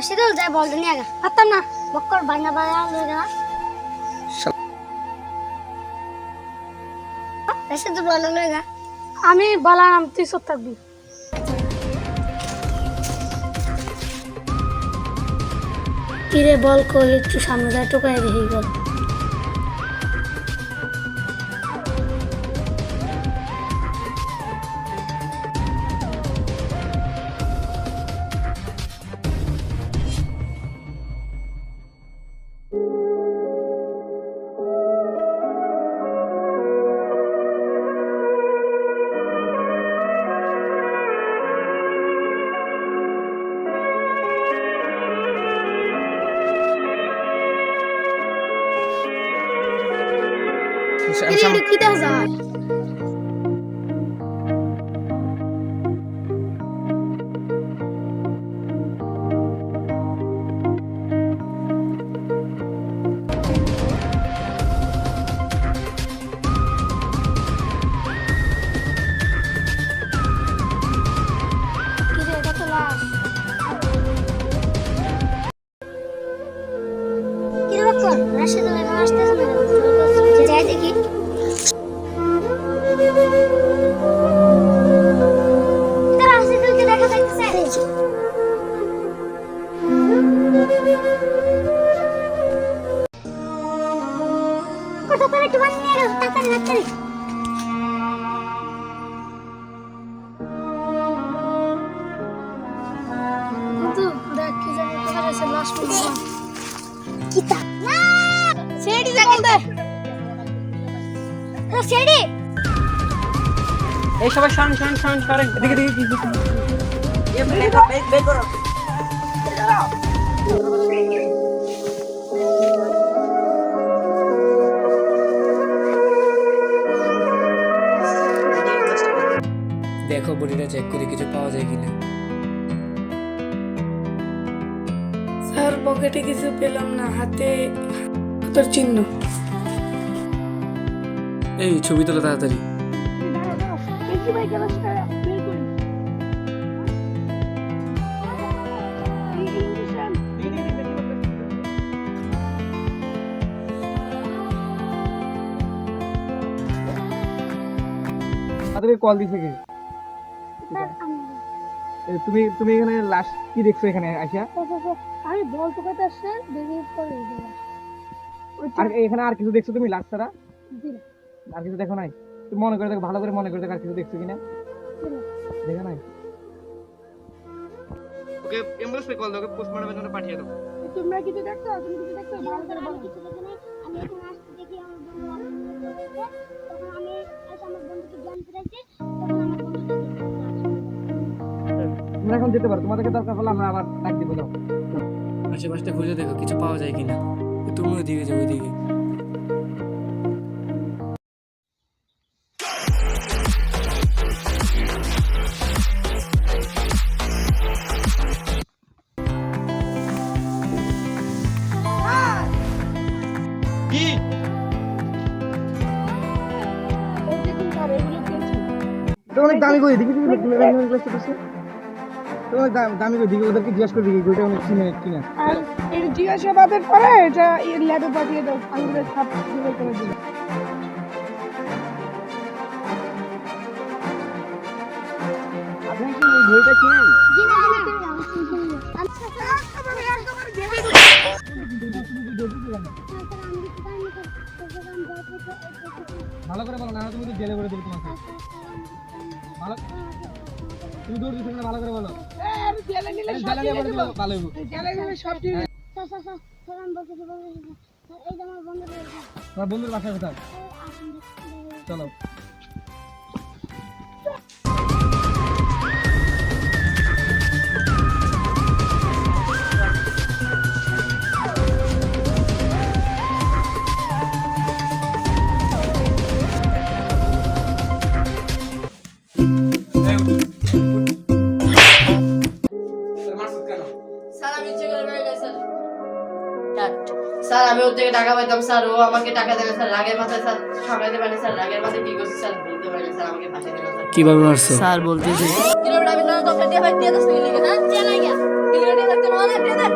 রাশিদুল যায় বলটা নিয়ে গা। পারতাম না, বক্কর বাইনা বাইনা লই এসে তো বলটা লই গা। আমি বললাম তুই সব থাকবি। কিরে বল কই একটু সামনে যায় টোকায় দেখি বল। কিরে এটা কি দাও যায় কিরে এটা তো লাশ কত করে একটু বানিয়ে নিয়ে গেল তাড়াতাড়ি তাড়াতাড়ি কিন্তু দেখ কি জানি কোথায় আছে লাশ মনে কিতা না সেডি দেখো বডিটা চেক করে কিছু পাওয়া যায় কিনা। স্যার পকেটে কিছু পেলাম না হাতে হাতের চিহ্ন। এই ছবি তোলো তাড়াতাড়ি। তাদেরকে কল দিছে কে? তুমি তুমি এখানে লাশ কি দেখছ এখানে আইসা? আমি বল টোকাতে আসছে দেখি পরে আর এখানে আর কিছু দেখছ তুমি লাশ ছাড়া? আর কিছু দেখো নাই? তুমি মনে করে দেখো ভালো করে মনে করে দেখো আর কিছু দেখছ কিনা? দেখো নাই? ওকে অ্যাম্বুলেন্স পে কল দাও ওকে পোস্টমর্টমের জন্য পাঠিয়ে দাও। তোমরা কিছু দেখছ? তুমি কিছু দেখছ? ভালো করে আমি কিছু দেখি নাই আমি এখন আসতে দেখি আমার বন্ধু আমার তখন আমি আমার বন্ধুকে জ্ঞান ফিরাইছি তোমরা এখন যেতে পারো তোমাদেরকে দরকার হলে আমরা আবার ডাক দিব দাও আশেপাশটা খুঁজে দেখো কিছু পাওয়া যায় কিনা তুমি ওইদিকে যাও ওইদিকে অনেক দামি করে দেখি তুমি তো দাম- করে ওদেরকে জিজ্ঞাসা করে দেখি ওইটা অনেক চিনে কিনা আর এই জিজ্ঞাসাবাদের পরে এটা ল্যাবে পাঠিয়ে দাও আঙুলের ছাপ করে দিও কি এই ঘড়িটা কিনেন? জি না জি ভালো করে বলো না তুমি তো জেলে করে দেবে তোমাকে। ভালো তুমি দৌড় দিচ্ছ না ভালো করে বলো। জেলে নিলে ভালো হইব। জেলে নিলে সব ঠিক তোমার বন্ধুর বাসা কোথায়? চলো। থেকে টাকা পাইতাম স্যার ও আমাকে টাকা দেবে স্যার রাগের মাথায় স্যার সামলাতে পারে স্যার রাগের মাথায় কি করছি স্যার বলতে পারে স্যার আমাকে ফাঁসি দিল স্যার। কীভাবে মারছো? স্যার বলতেছি। কিলোমিটার আমি তো দিয়ে ভাই দিয়ে দশ টাকা লিখে হ্যাঁ চেনা গিয়া। গিলিগিলি থাকতে না দিয়ে দেন